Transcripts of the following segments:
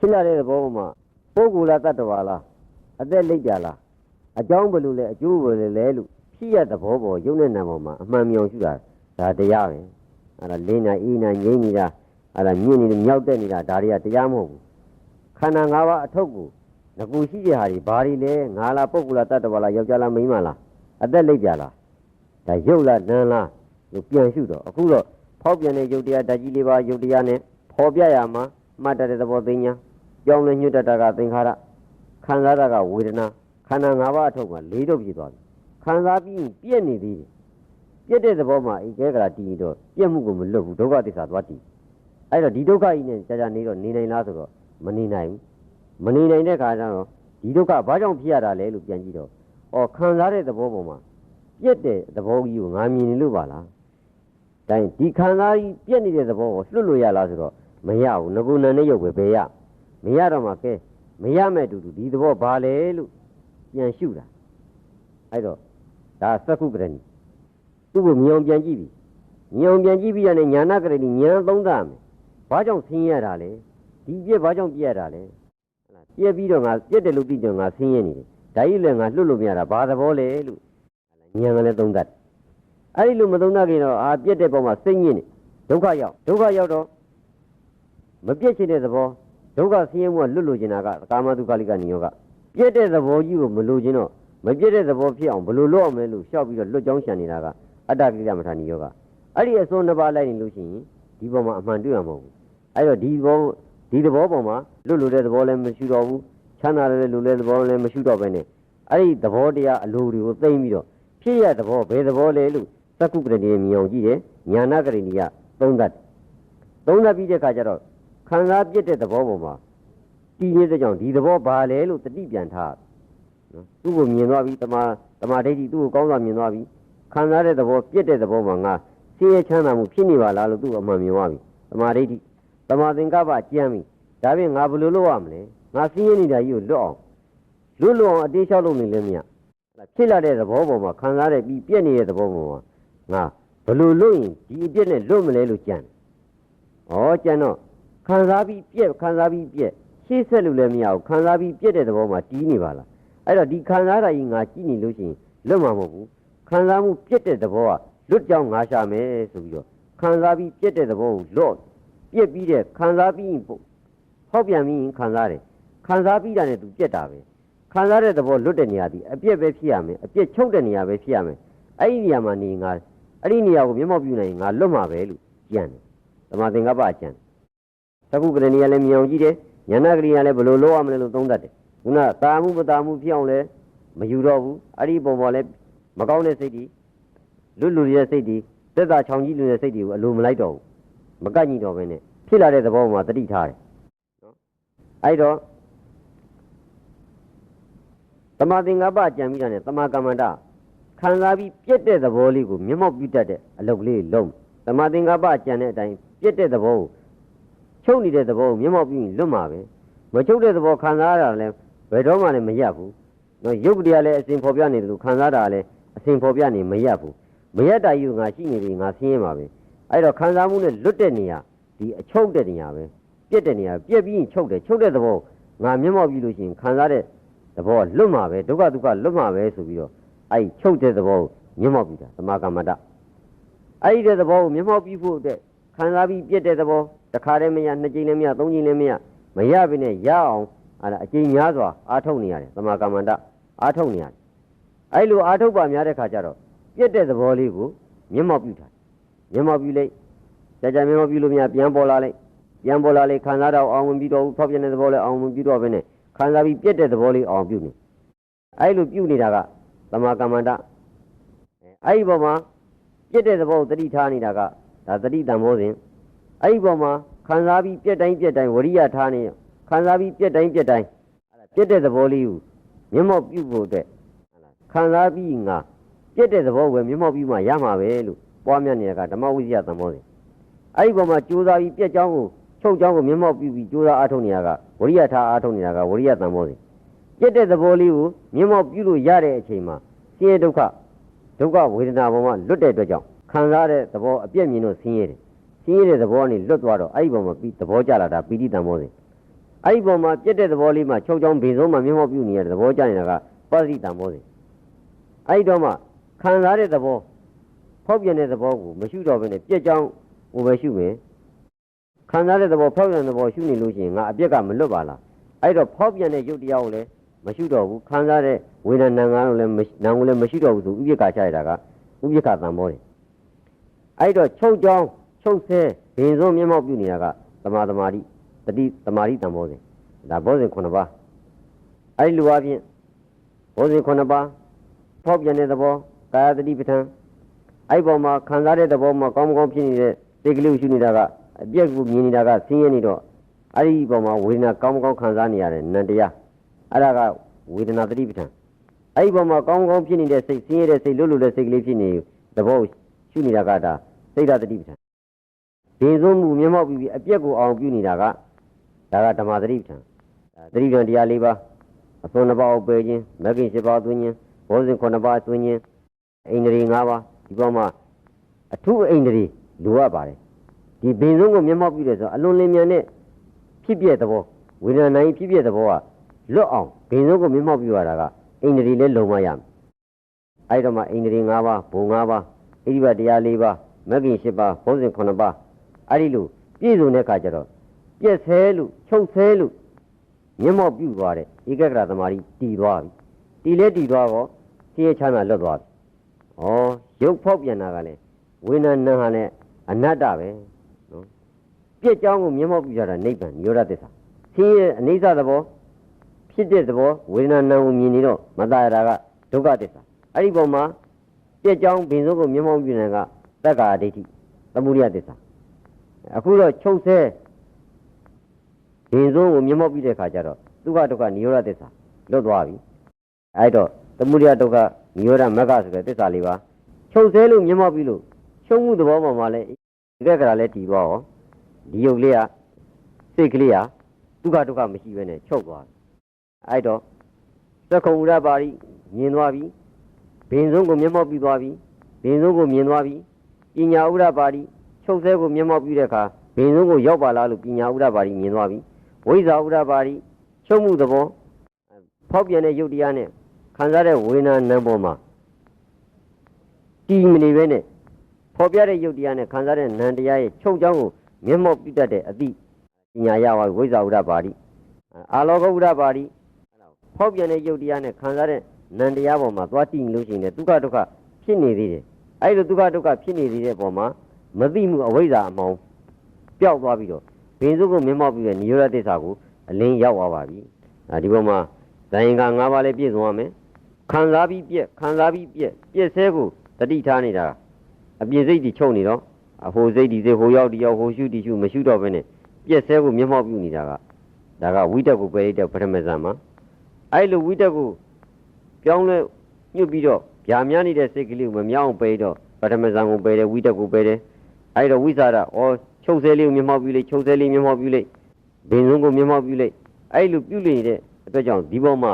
ဖြစ်လာတဲ့သဘောမှာပုဂ္ဂိုလ်လားတ attva လားအသက်လိပ်ကြလားအကြောင်းဘယ်လိုလဲအကျိုးဘယ်လိုလဲလို့ဖြစ်ရသဘောပေါ်ယုံတဲ့နာမ်ပေါ်မှာအမှန်မြောင်ရှုတာဒါတရားပဲအဲ့ဒါလင်းနာအေးနာငြိမ့်နေတာအဲ့ဒါမြင့်နေတယ်မြောက်တက်နေတာဒါတွေကတရားမဟုတ်ဘူးခန္ဓာ၅ပါးအထုပ်ကိုငကူရှိတဲ့ဟာတွေဘာတွေလဲငါလားပုဂ္ဂိုလ်လားတ attva လားယောက်ျားလားမိန်းမလားအသက်လိပ်ကြလားဒါရုပ်လားနာမ်လားလို့ပြန်ရှုတော့အခုတော့ဖောက်ပြန်တဲ့ယုတ်တရားဓာတ်ကြီးလေးပါယုတ်တရားနဲ့ဖော်ပြရမှာမှတ်တတ်တဲ့သဘောသိညာ ကြောင်းလဲညွတ်တတ်တာကသင်္ခါရခံစားတာကဝေဒနာခန္ဓာ၅ပါးအထုပ်က၄တော့ဖြစ်သွားပြီခံစားပြီးရင်ပြည့်နေသေးတယ်ပြည့်တဲ့သဘောမှာအိကဲကရာတည်တော့ပြည့်မှုကိုမလွတ်ဘူးဒုက္ခသစ္စာသွားတည်အဲ့တော့ဒီဒုက္ခကြီးနဲ့ကြာကြာနေတော့နေနိုင်လားဆိုတော့မနေနိုင်ဘူးမနေနိုင်တဲ့ခါကျတော့ဒီဒုက္ခဘာကြောင့်ဖြစ်ရတာလဲလို့ပြန်ကြည့်တော့ဩခံစားတဲ့သဘောပေါ်မှာပြည့်တဲ့သဘောကြီးကိုငါမြင်နေလို့ပါလားတိုင်းဒီခံစားကြီးပြည့်နေတဲ့သဘောကိုလွတ်လို့ရလားဆိုတော့မရဘူးငကုနန်နဲ့ရုပ်ပဲဘယ်ရ မရတော့မှကဲမရမဲ့တူတူဒီသဘောဘာလဲလို့ပြန်ရှုတာအဲ့တော့ဒါသက္ကုပရဏီသူ့ကိုမြောင်ပြန်ကြည့်ပြီမြောင်ပြန်ကြည့်ပြီးရတဲ့ညာနာကရဏီညာသုံးသမယ်ဘာကြောင့်ဆင်းရဲတာလဲဒီပြက်ဘာကြောင့်ပြက်ရတာလဲဟုတ်လားပြက်ပြီးတော့ငါပြက်တယ်လို့သိကြငါဆင်းရဲနေတယ်ဒါကြီးလည်းငါလွတ်လို့မရတာဘာသဘောလဲလို့ညာကလည်းသုံးသတ်အဲ့ဒီလိုမသုံးသတ်ခင်တော့အာပြက်တဲ့ပုံမှာစိတ်ညစ်နေဒုက္ခရောက်ဒုက္ခရောက်တော့မပြက်ချင်တဲ့သဘော ဒုက္ခဆင်းရဲမှုကလွတ်လို့ကျင်တာကကာမတုခလိကနိယောကပြက်တဲ့သဘောကြီးကိုမလို့ခြင်းတော့မပြက်တဲ့သဘောဖြစ်အောင်ဘယ်လိုလုပ်အောင်လဲလို့ရှောက်ပြီးတော့လွတ်ကြောင်းရှံနေတာကအတ္တကိလမထာနိယောကအဲ့ဒီအစွန်းတစ်ပါးလိုက်နေလို့ရှိရင်ဒီပုံမှာအမှန်တွေ့ရမှာမဟုတ်ဘူးအဲ့တော့ဒီဘောဒီသဘောပုံမှာလွတ်လို့တဲ့သဘောလည်းမရှိတော့ဘူးချမ်းသာတဲ့လူလည်းသဘောလည်းမရှိတော့ပဲနဲ့အဲ့ဒီသဘောတရားအလိုတွေကိုသိမ့်ပြီးတော့ဖြစ်ရသဘောဘယ်သဘောလဲလို့သက္ကုပ္ပတတိမြောင်ကြည့်တယ်ညာနာကရိဏီကသုံးသတ်သုံးသတ်ပြီးတဲ့အခါကျတော့ ခံစားပြစ်တဲ့သဘောပုံမှာတည်နေတဲ့ကြောင့်ဒီသဘောဘာလဲလို့တတိပြန်ထားနော်သူ့ကိုမြင်သွားပြီတမာတမာဒိဋ္ဌိသူ့ကိုကောင်းစွာမြင်သွားပြီခံစားတဲ့သဘောပြစ်တဲ့သဘောမှာငါဆင်းရဲချမ်းသာမှုဖြစ်နေပါလားလို့သူ့အမှန်မြင်သွားပြီတမာဒိဋ္ဌိတမာသင်္ကပ္ပကြမ်းပြီဒါဖြင့်ငါဘယ်လိုလုပ်ရမလဲငါဆင်းရဲနေတာကြီးကိုလွတ်အောင်လွတ်လွတ်အောင်အတေးလျှောက်လို့နေလည်းမရဖြစ်လာတဲ့သဘောပေါ်မှာခံစားတဲ့ပြီးပြက်နေတဲ့သဘောပေါ်မှာငါဘယ်လိုလုပ်ရင်ဒီအပြက်နဲ့လွတ်မလဲလို့ကြံတယ်ဩကြံတော့ ခံစားပြီးပြက်ခံစားပြီးပြက်ရှေ့ဆက်လို့လည်းမရဘူးခံစားပြီးပြက်တဲ့သဘောမှာတီးနေပါလားအဲ့တော့ဒီခံစားတာကြီးငါကြည့်နေလို့ရှိရင်လွတ်မှာမဟုတ်ဘူးခံစားမှုပြက်တဲ့သဘောကလွတ်ကြောင်းငါရှာမယ်ဆိုပြီးတော့ခံစားပြီးပြက်တဲ့သဘောကိုလွတ်ပြက်ပြီးတဲ့ခံစားပြီးရင်ဟောက်ပြန်ပြီးရင်ခံစားတယ်ခံစားပြီးတာနဲ့သူပြက်တာပဲခံစားတဲ့သဘောလွတ်တဲ့နေရာဒီအပြက်ပဲဖြစ်ရမယ်အပြက်ချုပ်တဲ့နေရာပဲဖြစ်ရမယ်အဲ့ဒီနေရာမှာနေငါအဲ့ဒီနေရာကိုမျက်မှောက်ပြုနိုင်ငါလွတ်မှာပဲလို့ကြံတယ်သမာသင်္ကပ္ပကြံ သကုပ္ပရဏီကလည်းမြောင်ကြည့်တယ်ဉာဏကရိယာလည်းဘယ်လိုလုပ်ရမလဲလို့သုံးတတ်တယ်ခုနတာမှုပတာမှုဖြစ်အောင်လဲမယူတော့ဘူးအဲ့ဒီပုံပေါ်လဲမကောင်းတဲ့စိတ်တွေလွတ်လူရဲ့စိတ်တွေသက်သာချောင်ကြီးလူရဲ့စိတ်တွေကိုအလိုမလိုက်တော့ဘူးမကန့်ညီတော့ဘဲနဲ့ဖြစ်လာတဲ့သဘောမှာတတိထားတယ်နော်အဲ့တော့တမာသင်္ကပ္ပကြံပြီးတာနဲ့တမာကမ္မန္တခံစားပြီးပြက်တဲ့သဘောလေးကိုမျက်မှောက်ပြုတတ်တဲ့အလုပ်လေးလုံးတမာသင်္ကပ္ပကြံတဲ့အတိုင်းပြက်တဲ့သဘောကို ချုပ်နေတဲ့သဘောကိုမျက်မှောက်ပြုရင်လွတ်မှာပဲမချုပ်တဲ့သဘောခံစားရတာလည်းဘယ်တော့မှလည်းမရဘူးနော်ရုပ်တရားလည်းအစဉ်ဖော်ပြနေတယ်လို့ခံစားတာလည်းအစဉ်ဖော်ပြနေမရဘူးမရတာယူငါရှိနေပြီငါဆင်းရဲမှာပဲအဲ့တော့ခံစားမှုနဲ့လွတ်တဲ့နေရာဒီအချုပ်တဲ့နေရာပဲပြက်တဲ့နေရာပြက်ပြီးရင်ချုပ်တယ်ချုပ်တဲ့သဘောငါမျက်မှောက်ပြုလို့ရှိရင်ခံစားတဲ့သဘောကလွတ်မှာပဲဒုက္ခဒုက္ခလွတ်မှာပဲဆိုပြီးတော့အဲ့ချုပ်တဲ့သဘောကိုမျက်မှောက်ပြုတာသမာကမ္မတအဲ့ဒီတဲ့သဘောကိုမျက်မှောက်ပြုဖို့အတွက်ခံစားပြီးပြက်တဲ့သဘော တစ်ခါတည်းမရနှစ်ကြိမ်လည်းမရသုံးကြိမ်လည်းမရမရပြီနဲ့ရအောင်အဲ့ဒါအကျိန်များစွာအားထုတ်နေရတယ်သမာကမ္မန္တအားထုတ်နေရတယ်အဲ့လိုအားထုတ်ပါများတဲ့ခါကျတော့ပြက်တဲ့သဘောလေးကိုမျက်မှောက်ပြုထားမျက်မှောက်ပြုလိုက်ကြာကြာမျက်မှောက်ပြုလို့များပြန်ပေါ်လာလိုက်ပြန်ပေါ်လာလိုက်ခံစားတော့အောင်ဝင်ပြီးတော့ဖောက်ပြတဲ့သဘောလေးအောင်ဝင်ပြီးတော့ပဲနဲ့ခံစားပြီးပြက်တဲ့သဘောလေးအောင်ပြုနေအဲ့လိုပြုနေတာကသမာကမ္မန္တအဲ့ဒီပေါ်မှာပြက်တဲ့သဘောကိုတတိထားနေတာကဒါတတိတံဘောစဉ် အဲ့ဒီပေါ်မှာခံစားပြီးပြက်တိုင်းပြက်တိုင်းဝရိယထားနေခံစားပြီးပြက်တိုင်းပြက်တိုင်းပြက်တဲ့သဘောလေးကိုမျက်မှောက်ပြုဖို့အတွက်ခံစားပြီးငါပြက်တဲ့သဘောကိုမျက်မှောက်ပြုမှရမှာပဲလို့ပွားများနေတာကဓမ္မဝိဇ္ဇာသံဘောစဉ်အဲ့ဒီပေါ်မှာကြိုးစားပြီးပြက်ကြောင်းကိုချုပ်ကြောင်းကိုမျက်မှောက်ပြုပြီးကြိုးစားအားထုတ်နေတာကဝရိယထားအားထုတ်နေတာကဝရိယသံဘောစဉ်ပြက်တဲ့သဘောလေးကိုမျက်မှောက်ပြုလို့ရတဲ့အချိန်မှာဆင်းရဲဒုက္ခဒုက္ခဝေဒနာပေါ်မှာလွတ်တဲ့အတွက်ကြောင့်ခံစားတဲ့သဘောအပြည့်မြင်လို့ဆင်းရဲတယ် ဆင်းရဲတဲ့သဘောကနေလွတ်သွားတော့အဲ့ဒီပေါ်မှာပြီးသဘောကြလာတာပီတိတံဘောစဉ်အဲ့ဒီပေါ်မှာပြက်တဲ့သဘောလေးမှာချုပ်ချောင်းဘေဆုံးမှာမျက်မှောက်ပြုနေရတဲ့သဘောကြနေတာကပသတိတံဘောစဉ်အဲ့ဒီတော့မှခံစားတဲ့သဘောဖောက်ပြန်တဲ့သဘောကိုမရှုတော့ဘဲနဲ့ပြက်ချောင်းကိုပဲရှုမယ်ခံစားတဲ့သဘောဖောက်ပြန်တဲ့သဘောရှုနေလို့ရှိရင်ငါအပြက်ကမလွတ်ပါလားအဲ့တော့ဖောက်ပြန်တဲ့ရုပ်တရားကိုလည်းမရှိတော့ဘူးခံစားတဲ့ဝေဒနာနာကိုလည်းမရှိနာကိုလည်းမရှိတော့ဘူးဆိုဥပိ္ပခာချရတာကဥပိ္ပခာတံဘောတယ်အဲ့တော့ချုပ်ချောင်း ချုပ်ဆဲဘင်ဆုံးမျက်မှောက်ပြုနေတာကသမာသမာဓိတတိသမာဓိတံဘောစဉ်ဒါဘောစဉ်9ပါးအဲ့ဒီလိုအပြင်ဘောစဉ်9ပါးဖောက်ပြန်တဲ့သဘောကာယတတိပဋ္ဌာန်အဲ့ဒီပေါ်မှာခံစားတဲ့သဘောမှာကောင်းမကောင်းဖြစ်နေတဲ့စိတ်ကလေးကိုရှုနေတာကအပြက်ကိုမြင်နေတာကဆင်းရဲနေတော့အဲ့ဒီပေါ်မှာဝေဒနာကောင်းမကောင်းခံစားနေရတဲ့နံတရားအဲ့ဒါကဝေဒနာတတိပဋ္ဌာန်အဲ့ဒီပေါ်မှာကောင်းကောင်းဖြစ်နေတဲ့စိတ်ဆင်းရဲတဲ့စိတ်လွတ်လွတ်တဲ့စိတ်ကလေးဖြစ်နေသဘောကိုရှုနေတာကဒါစိတ်ဓာတ်တတိပဋ္ဌာန် ဒင်းဆုံးမှုမျက်မှောက်ပြီးပြီးအပြက်ကိုအောင်ပြုနေတာကဒါကဓမ္မတတိပဋ္ဌာန်ဒါတတိပဋ္ဌာန်တရား၄ပါးအစွန်းတစ်ပါးအပယ်ခြင်းမဂ္ဂင်၈ပါးသွင်းခြင်းဘောဇင်9ပါးသွင်းခြင်းအိန္ဒြေ၅ပါးဒီပေါ်မှာအထုအိန္ဒြေလိုအပ်ပါတယ်ဒီဘင်ဆုံးကိုမျက်မှောက်ပြုတယ်ဆိုတော့အလွန်လင်းမြန်တဲ့ဖြစ်ပြတဲ့ဘောဝေဒနာနိုင်ဖြစ်ပြတဲ့ဘောကလွတ်အောင်ဘင်ဆုံးကိုမျက်မှောက်ပြုရတာကအိန္ဒြေလည်းလုံမရမယ်အဲ့တော့မှအိန္ဒြေ၅ပါးဘုံ၅ပါးဣတိဘတရား၄ပါးမဂ္ဂင်၈ပါးဘောဇင်9ပါး အဲ့ဒီလိုပြည့်စုံတဲ့အခါကျတော့ပြက်ဆဲလို့ချုပ်ဆဲလို့မျက်မှောက်ပြုသွားတဲ့ဧကဂရသမารီတည်သွားပြီတည်လဲတည်သွားတော့ဆင်းရဲချမ်းသာလွတ်သွားပြီဩရုပ်ဖောက်ပြန်တာကလည်းဝိညာဏဟာလည်းအနတ္တပဲနော်ပြက်ကြောင်းကိုမျက်မှောက်ပြုကြတာနိဗ္ဗာန်နိရောဓသစ္စာဆင်းရဲအနိစ္စသဘောဖြစ်တဲ့သဘောဝေဒနာနာကိုမြင်နေတော့မတရတာကဒုက္ခသစ္စာအဲ့ဒီပုံမှာပြက်ကြောင်းဘင်စုံကိုမျက်မှောက်ပြုနေတာကတက္ကာဒိဋ္ဌိသမုဒိယသစ္စာ အခုတော့ချုပ်ဆဲဘင်စုံကိုမျက်မှောက်ပြုတဲ့ခါကျတော့ဒုက္ခဒုက္ခနိရောဓသစ္စာလွတ်သွားပြီအဲ့တော့သမုဒိယဒုက္ခနိရောဓမဂ္ဂဆိုတဲ့သစ္စာလေးပါချုပ်ဆဲလို့မျက်မှောက်ပြုလို့ချုပ်မှုသဘောပေါ်မှာလဲဒီကက်ကရာလဲတည်သွားရောဒီယုတ်လေးကစိတ်ကလေးကဒုက္ခဒုက္ခမရှိဘဲနဲ့ချုပ်သွားတယ်အဲ့တော့သက္ကုံဥရပါရိမြင်သွားပြီဘင်စုံကိုမျက်မှောက်ပြုသွားပြီဘင်စုံကိုမြင်သွားပြီပညာဥရပါရိ ချုပ်ဆဲကိုမျက်မှောက်ပြုတဲ့အခါဘင်စုံကိုရောက်ပါလားလို့ပညာဥရပါရိမြင်သွားပြီဝိဇ္ဇာဥရပါရိချုပ်မှုသဘောဖောက်ပြန်တဲ့ယုတ်တရားနဲ့ခံစားတဲ့ဝေဒနာနံပေါ်မှာတည်မနေပဲနဲ့ဖော်ပြတဲ့ယုတ်တရားနဲ့ခံစားတဲ့နံတရားရဲ့ချုပ်ချောင်းကိုမျက်မှောက်ပြုတတ်တဲ့အသည့်ပညာရပါဝိဇ္ဇာဥရပါရိအာလောကဥရပါရိဖောက်ပြန်တဲ့ယုတ်တရားနဲ့ခံစားတဲ့နံတရားပေါ်မှာသွားတည်လို့ရှိရင်လည်းဒုက္ခဒုက္ခဖြစ်နေသေးတယ်အဲ့လိုဒုက္ခဒုက္ခဖြစ်နေသေးတဲ့ပုံမှာ မသိမှုအဝိဇ္ဇာအမောင်ပျောက်သွားပြီးတော့ဘင်စုကိုမျက်မှောက်ပြီးတဲ့နိရောဓသစ္စာကိုအလင်းရောက်သွားပါပြီ။ဒါဒီပေါ်မှာဇာယင်က၅ပါးလည်းပြည့်စုံရမယ်။ခံစားပြီးပြက်ခံစားပြီးပြက်ပြက်ဆဲကိုတတိထားနေတာအပြည့်စိတ်ကြီးချုပ်နေတော့အဟိုစိတ်ဒီစိတ်ဟိုရောက်ဒီရောက်ဟိုရှုဒီရှုမရှုတော့ဘဲနဲ့ပြက်ဆဲကိုမျက်မှောက်ပြုနေတာကဒါကဝိတက်ကိုပယ်လိုက်တဲ့ပထမဇန်မှာအဲ့လိုဝိတက်ကိုပြောင်းလဲညှုပ်ပြီးတော့ဗျာများနေတဲ့စိတ်ကလေးကိုမမြောင်းပယ်တော့ပထမဇန်ကိုပယ်တယ်ဝိတက်ကိုပယ်တယ် အဲ့တော့ဝိသရာဩချုပ်ဆဲလေးကိုမျက်မှောက်ပြုလိုက်ချုပ်ဆဲလေးမျက်မှောက်ပြုလိုက်ဘင်စုံကိုမျက်မှောက်ပြုလိုက်အဲ့လိုပြုနေတဲ့အတွက်ကြောင့်ဒီပေါ်မှာ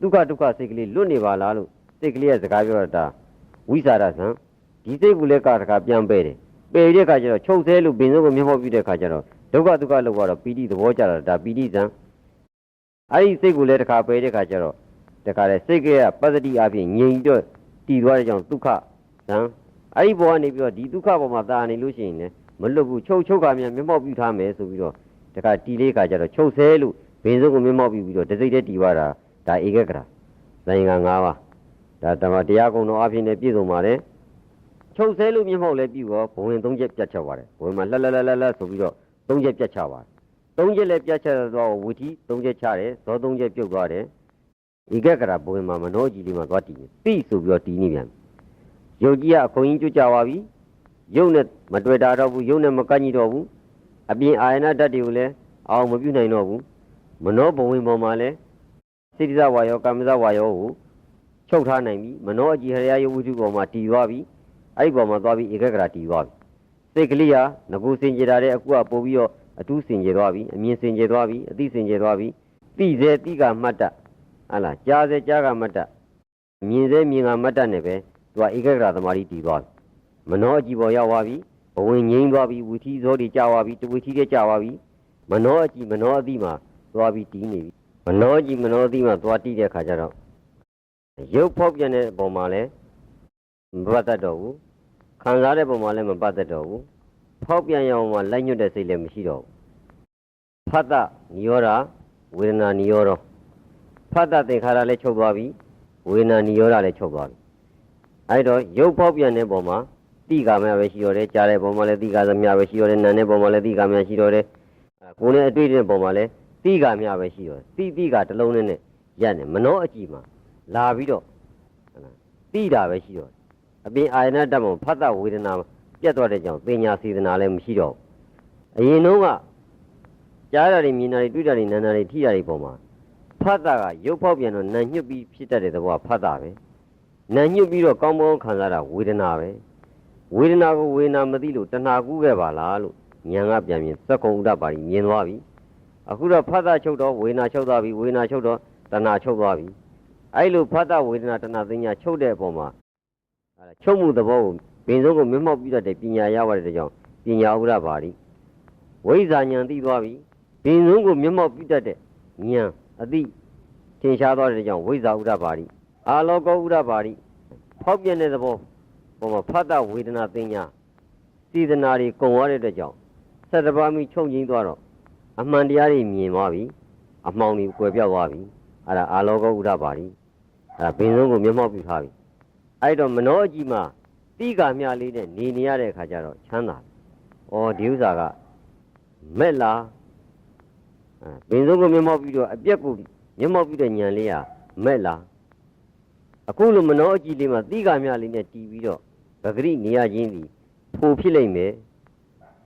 ဒုက္ခဒုက္ခစိတ်ကလေးလွတ်နေပါလားလို့စိတ်ကလေးရဲ့စကားပြောတာဝိသရာဇံဒီစိတ်ကူလည်းကတခါပြန်ပယ်တယ်ပယ်တဲ့အခါကျတော့ချုပ်ဆဲလို့ဘင်စုံကိုမျက်မှောက်ပြုတဲ့အခါကျတော့ဒုက္ခဒုက္ခလောက်ကတော့ပီတိသဘောကြတာဒါပီတိဇံအဲ့ဒီစိတ်ကူလည်းတခါပယ်တဲ့အခါကျတော့တခါလေစိတ်ကရပတ္တိအဖြစ်ငြိမ်တော့တည်သွားတဲ့ကြောင့်ဒုက္ခဇံ အဲ့ဒီဘောကနေပြီးတော့ဒီဒုက္ခပေါ်မှာတာနေလို့ရှိရင်လည်းမလွတ်ဘူးချုပ်ချုပ်ကမြန်မျက်မှောက်ပြုထားမယ်ဆိုပြီးတော့တခါတီလေးကကြတော့ချုပ်ဆဲလို့ဘင်းစုံကိုမျက်မှောက်ပြုပြီးတော့တစိမ့်တည်းတီသွားတာဒါဧကကရာဇင်က၅ပါးဒါတမတရားကုံတော်အဖြစ်နဲ့ပြည့်စုံပါတယ်ချုပ်ဆဲလို့မျက်မှောက်လည်းပြုတော့ဘဝင်၃ချက်ပြတ်ချပါတယ်ဘဝင်မှာလှက်လှက်လှက်လှက်ဆိုပြီးတော့၃ချက်ပြတ်ချပါတယ်၃ချက်လည်းပြတ်ချတော့ဝီတီ၃ချက်ချတယ်ဇော၃ချက်ပြုတ်သွားတယ်ဧကကရာဘဝင်မှာမနောကြီးလေးမှာသွားတည်တယ်တိဆိုပြီးတော့တည်နေပြန် ယုတ်ကြီးကအခွန်ကြီးကျွတ်ကြပါပြီယုတ်နဲ့မတွေ့တာတော့ဘူးယုတ်နဲ့မကန့်ကြီးတော့ဘူးအပြင်အာယနာဓာတ်တွေကိုလည်းအောင်မပြုနိုင်တော့ဘူးမနောဘဝင်ပေါ်မှာလည်းစိတ္တဇဝါယောကာမဇဝါယောကိုချုပ်ထားနိုင်ပြီမနောအကြည်ဟရယဝိတုပေါ်မှာတည်သွားပြီအဲ့ဒီပေါ်မှာသွားပြီးဧကဂရတည်သွားပြီစိတ်ကလေးဟာငကူစင်ကြတာတဲ့အခုကပို့ပြီးတော့အတူးစင်ကြသွားပြီအမြင်စင်ကြသွားပြီအသိစင်ကြသွားပြီသိစေသိကမှတ်တဟလားကြားစေကြားကမှတ်တမြင်စေမြင်ကမှတ်တနဲ့ပဲ သူကဧကဂရသမารီတည်သွားပြီမနောအကြည်ပေါ်ရောက်သွားပြီဘဝင်ငိမ့်သွားပြီဝီထီဇောတွေကြာသွားပြီတဝီထီတွေကြာသွားပြီမနောအကြည်မနောအသိမှာသွားပြီးတီးနေပြီမနောကြီးမနောသီးမှသွားတီးတဲ့ခါကျတော့ရုပ်ဖောက်ပြန်တဲ့ပုံမှာလည်းမပတ်သက်တော့ဘူးခံစားတဲ့ပုံမှာလည်းမပတ်သက်တော့ဘူးဖောက်ပြန်ရအောင်မှလိုက်ညွတ်တဲ့စိတ်လည်းမရှိတော့ဘူးဖတ်တနိရောဓဝေဒနာနိရောဓဖတ်တသင်္ခါရလည်းချုပ်သွားပြီဝေဒနာနိရောဓလည်းချုပ်သွားပြီ အဲ့တော့ရုပ်ဖောက်ပြန်တဲ့ပုံမှာတိကာမပဲရှိတော့တယ်ကြားတဲ့ပုံမှာလည်းတိကာသမျှပဲရှိတော့တယ်နာတဲ့ပုံမှာလည်းတိကာမရှိတော့တယ်အဲကိုယ်နဲ့အတွေ့အကြုံပုံမှာလည်းတိကာမပဲရှိတော့တယ်တိတိကတစ်လုံးနဲ့နဲ့ရက်နေမနောအကြည့်မှာလာပြီးတော့ဟုတ်လားတိတာပဲရှိတော့တယ်အပြင်အာယနာတတ်ပုံဖတ်တဝေဒနာပြတ်သွားတဲ့ကြောင့်ပညာစေတနာလည်းမရှိတော့ဘူးအရင်တုန်းကကြားတာတွေမြင်တာတွေတွေ့တာတွေနားတာတွေထိတာတွေပုံမှာဖတ်တာကရုပ်ဖောက်ပြန်တော့နာညှွတ်ပြီးဖြစ်တတ်တဲ့သဘောကဖတ်တာပဲ နာညှွတ်ပြီးတော့ကောင်းကောင်းခံစားတာဝေဒနာပဲဝေဒနာကိုဝေဒနာမသိလို့တဏှာကူးခဲ့ပါလားလို့ဉာဏ်ကပြန်မြင်သက္ကုံဥဒ္ဒပါရီမြင်သွားပြီအခုတော့ဖတ်တာချုပ်တော့ဝေဒနာချုပ်သွားပြီဝေဒနာချုပ်တော့တဏှာချုပ်သွားပြီအဲ့လိုဖတ်တာဝေဒနာတဏှာသိညာချုပ်တဲ့အပေါ်မှာအဲ့ဒါချုပ်မှုသဘောကိုဘင်စုံကိုမျက်မှောက်ပြုတတ်တဲ့ပညာရပါတယ်တဲ့ကြောင့်ပညာဥဒ္ဒပါရီဝိဇ္ဇာဉာဏ်သိသွားပြီဘင်စုံကိုမျက်မှောက်ပြုတတ်တဲ့ဉာဏ်အသိသင်ရှားသွားတဲ့ကြောင့်ဝိဇ္ဇာဥဒ္ဒပါရီ အာလောကောဥဒ္ဒပါရီဖောက်ပြန်တဲ့သဘောပေါ်မှာဖတ်တာဝေဒနာသိညာစေတနာတွေကုံသွားတဲ့အတွက်ကြောင့်ဆက်တပါးမိချုပ်ငိမ့်သွားတော့အမှန်တရားတွေမြင်သွားပြီအမှောင်တွေကွယ်ပြောက်သွားပြီအဲ့ဒါအာလောကဥဒ္ဒပါရီအဲ့ဒါဘင်းဆုံးကိုမျက်မှောက်ပြုထားပြီအဲ့တော့မနောအကြည့်မှာတိကာမြလေးနဲ့နေနေရတဲ့အခါကျတော့ချမ်းသာတယ်ဩဒီဥစ္စာကမက်လားအဲဘင်းဆုံးကိုမျက်မှောက်ပြုတော့အပြက်ကိုမျက်မှောက်ပြုတဲ့ဉာဏ်လေးဟာမက်လား အခုလိုမနောအကြည့်လေးမှာတိကာမြလေးနဲ့တီးပြီးတော့ပဂရိနေရချင်းဒီဖိုဖြစ်လိမ့်မယ်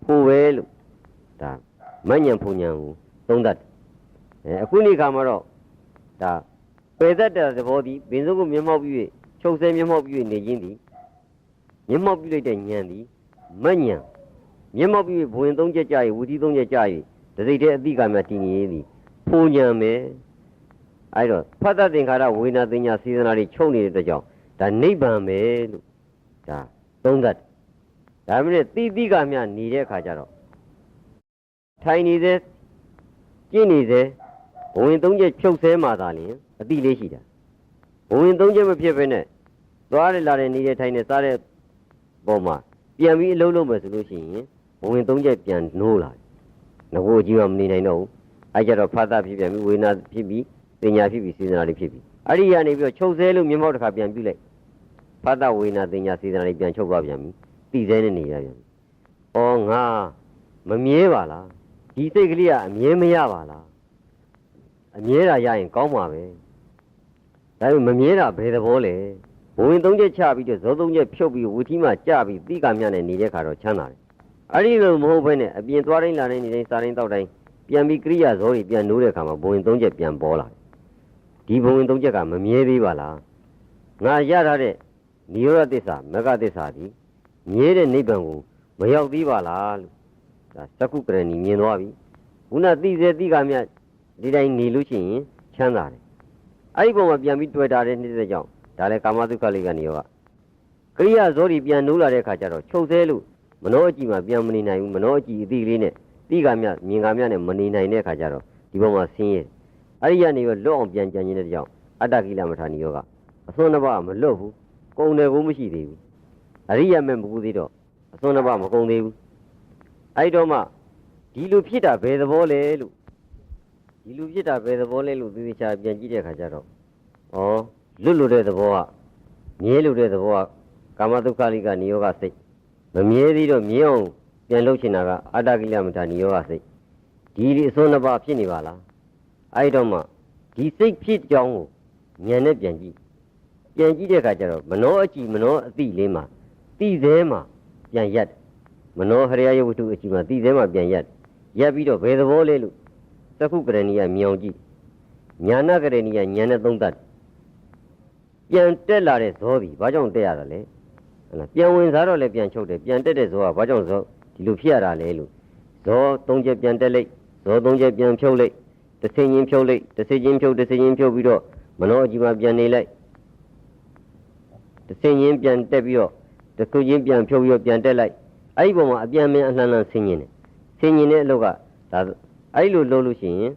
ဖိုပဲလို့ဒါမညံဖုန်ညံကိုသုံးတတ်တယ်အဲအခုနေခါမှာတော့ဒါပယ်သက်တဲ့သဘောဒီဘင်းစုံကိုမျက်မှောက်ပြီး၍ချုပ်ဆဲမျက်မှောက်ပြီး၍နေချင်းဒီမျက်မှောက်ပြီးလိုက်တဲ့ညံဒီမညံမျက်မှောက်ပြီးဘဝင်သုံးချက်ကြာ၍ဝူတီသုံးချက်ကြာ၍တစိတ်တဲ့အတိကာမြတည်နေရင်ဒီဖိုညံမယ် အဲ့တော့ဖတ်တသင်္ခါရဝေဒနာသင်ညာစေတနာတွေချုပ်နေတဲ့အတွက်ကြောင့်ဒါနိဗ္ဗာန်ပဲလို့ဒါသုံးသတ်တယ်ဒါမှမဟုတ်တိတိကမြနေတဲ့အခါကျတော့ထိုင်နေသေးကျင့်နေသေးဘဝင်သုံးချက်ဖြုတ်ဆဲမှသာလျှင်အတိလေးရှိတာဘဝင်သုံးချက်မဖြစ်ဘဲနဲ့သွားရလာတဲ့နေတဲ့ထိုင်နေစားတဲ့ပုံမှာပြန်ပြီးအလုံးလုံးပဲဆိုလို့ရှိရင်ဘဝင်သုံးချက်ပြန်နိုးလာတယ်ငကိုကြီးကမနေနိုင်တော့ဘူးအဲ့ကြတော့ဖတ်တာဖြစ်ပြန်ပြီးဝေဒနာဖြစ်ပြီး ပညာဖြစ်ပြီးစေတနာတွေဖြစ်ပြီးအဲ့ဒီကနေပြီးတော့ချုပ်ဆဲလို့မျက်မှောက်တစ်ခါပြန်ပြုလိုက်ဖတ်တဝေနာပညာစေတနာတွေပြန်ချုပ်သွားပြန်ပြီတည်ဆဲနေနေရပြန်ပြီ။အော်ငါမမြဲပါလားဒီစိတ်ကလေးကအမြဲမရပါလားအမြဲတာရရင်ကောင်းပါပဲဒါပေမဲ့မမြဲတာဘယ်သဘောလဲဘဝင်သုံးချက်ချပြီးတော့ဇောသုံးချက်ဖြုတ်ပြီးဝီထီမှကြပြီးတိကမြနဲ့နေတဲ့ခါတော့ချမ်းသာတယ်အဲ့ဒီလိုမဟုတ်ဘဲနဲ့အပြင်သွားတိုင်းလာတိုင်းနေတိုင်းစားတိုင်းတောက်တိုင်းပြန်ပြီးကရိယာဇောတွေပြန်နိုးတဲ့အခါမှာဘဝင်သုံးချက်ပြန်ပေါ်လာတယ် ဒီဘဝင်သုံးချက်ကမမြဲသေးပါလားငါရထားတဲ့နိရောဓသစ္စာမဂ္ဂသစ္စာဒီမြဲတဲ့နိဗ္ဗာန်ကိုမရောက်သေးပါလားလို့ဒါသက္ကုကရဏီမြင်သွားပြီခုနသိစေသိကမြဒီတိုင်းနေလို့ရှိရင်ချမ်းသာတယ်အဲ့ဒီပုံမှာပြန်ပြီးတွေ့တာတဲ့နေ့တဲ့ကြောင့်ဒါလည်းကာမတုခလေးကနေရောကကရိယာဇောဒီပြန်နိုးလာတဲ့အခါကျတော့ချုပ်သေးလို့မနောအကြည့်မှာပြန်မနေနိုင်ဘူးမနောအကြည့်အတိလေးနဲ့တိကမြမြင်ကမြနဲ့မနေနိုင်တဲ့အခါကျတော့ဒီပုံမှာဆင်းရဲ အဲ့ဒီကနေရောလွတ်အောင်ပြန်ကြံနေတဲ့ကြောင့်အတ္တကိလမထာနိယောကအစွန်းတစ်ပါးမလွတ်ဘူးကုံတယ်ကိုမရှိသေးဘူးအရိယာမဲ့မကူသေးတော့အစွန်းတစ်ပါးမကုံသေးဘူးအဲ့တော့မှဒီလိုဖြစ်တာဘယ်သဘောလဲလို့ဒီလိုဖြစ်တာဘယ်သဘောလဲလို့သေသေးချာပြန်ကြည့်တဲ့အခါကျတော့ဩလွတ်လွတ်တဲ့သဘောကမြဲလို့တဲ့သဘောကကာမတုခလိကနိယောကစိတ်မမြဲသေးတော့မြဲအောင်ပြန်လုပ်ချင်တာကအတ္တကိလမထာနိယောကစိတ်ဒီဒီအစွန်းတစ်ပါးဖြစ်နေပါလား အဲ့တော့မှဒီစိတ်ဖြစ်ကြောင်းကိုဉာဏ်နဲ့ပြန်ကြည့်ပြန်ကြည့်တဲ့အခါကျတော့မနောအကြည့်မနောအတိလေးမှာတိသေးမှာပြန်ရက်တယ်မနောဟရိယယဝတ္ထုအကြည့်မှာတိသေးမှာပြန်ရက်တယ်ရက်ပြီးတော့ဘယ်သဘောလဲလို့သက္ခုကရဏီယမြောင်ကြည့်ညာနာကရဏီယဉာဏ်နဲ့သုံးသပ်တယ်ပြန်တက်လာတဲ့ဇောဒီဘာကြောင့်တက်ရတာလဲဟလားပြန်ဝင်စားတော့လည်းပြန်ချုပ်တယ်ပြန်တက်တဲ့ဇောကဘာကြောင့်ဇောဒီလိုဖြစ်ရတာလဲလို့ဇောသုံးချက်ပြန်တက်လိုက်ဇောသုံးချက်ပြန်ဖြုတ်လိုက် တစ်စင်းချင်းဖြုတ်လိုက်တစ်စင်းချင်းဖြုတ်တစ်စင်းချင်းဖြုတ်ပြီးတော့မနောအကြည့်မှာပြန်နေလိုက်တစ်စင်းချင်းပြန်တက်ပြီးတော့တစ်ခုချင်းပြန်ဖြုတ်ပြီးတော့ပြန်တက်လိုက်အဲ့ဒီပုံမှာအပြန်အမြန်အလှမ်းလှမ်းဆင်းရင်တယ်ဆင်းရင်တဲ့အလုပ်ကဒါအဲ့လိုလုပ်လို့ရှိရင်